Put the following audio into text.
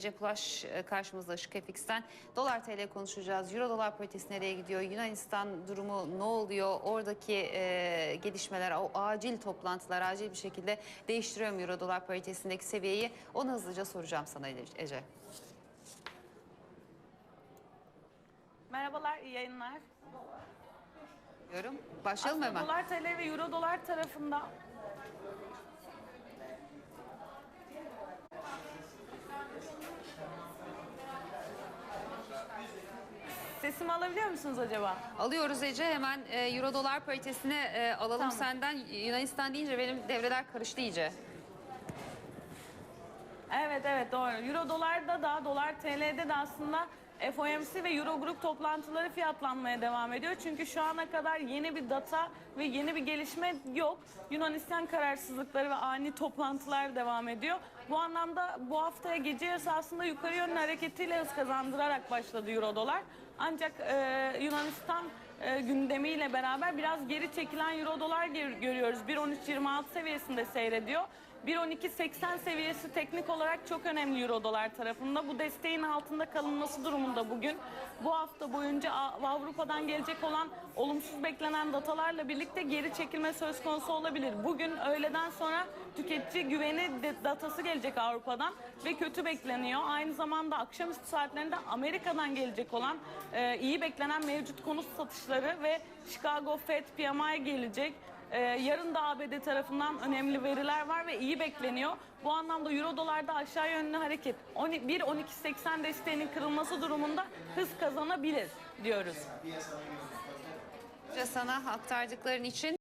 Recep Ulaş e, karşımızda Şükefix'ten. Dolar TL konuşacağız. Euro dolar paritesi nereye gidiyor? Yunanistan durumu ne oluyor? Oradaki e, gelişmeler, o acil toplantılar acil bir şekilde değiştiriyor mu Euro dolar paritesindeki seviyeyi? Onu hızlıca soracağım sana Ece. Merhabalar, iyi yayınlar. Diyorum. Başlayalım Aslında hemen. Dolar TL ve Euro dolar tarafında Sesimi alabiliyor musunuz acaba? Alıyoruz Ece hemen e, Euro dolar paritesini e, alalım Tamam. senden. Yunanistan deyince benim devreler karıştı iyice. Evet evet doğru. Euro dolarda da dolar TL'de de aslında FOMC ve Eurogroup toplantıları fiyatlanmaya devam ediyor. Çünkü şu ana kadar yeni bir data ve yeni bir gelişme yok. Yunanistan kararsızlıkları ve ani toplantılar devam ediyor. Bu anlamda bu haftaya gece yarısı aslında yukarı yönlü hareketiyle hız kazandırarak başladı Euro dolar. Ancak e, Yunanistan e, gündemiyle beraber biraz geri çekilen Euro dolar gör- görüyoruz. 1.13.26 seviyesinde seyrediyor. 1.12.80 seviyesi teknik olarak çok önemli Euro dolar tarafında. Bu desteğin altında kalınması durumunda bugün. Bu hafta boyunca Avrupa'dan gelecek olan olumsuz beklenen datalarla birlikte geri çekilme söz konusu olabilir. Bugün öğleden sonra tüketici güveni datası gelecek Avrupa'dan ve kötü bekleniyor. Aynı zamanda akşamüstü saatlerinde Amerika'dan gelecek olan e, iyi beklenen mevcut konut satışları ve Chicago Fed PMI gelecek. Ee, yarın da ABD tarafından önemli veriler var ve iyi bekleniyor. Bu anlamda Euro dolarda aşağı yönlü hareket 1.12.80 desteğinin kırılması durumunda hız kazanabilir diyoruz. Sana aktardıkların için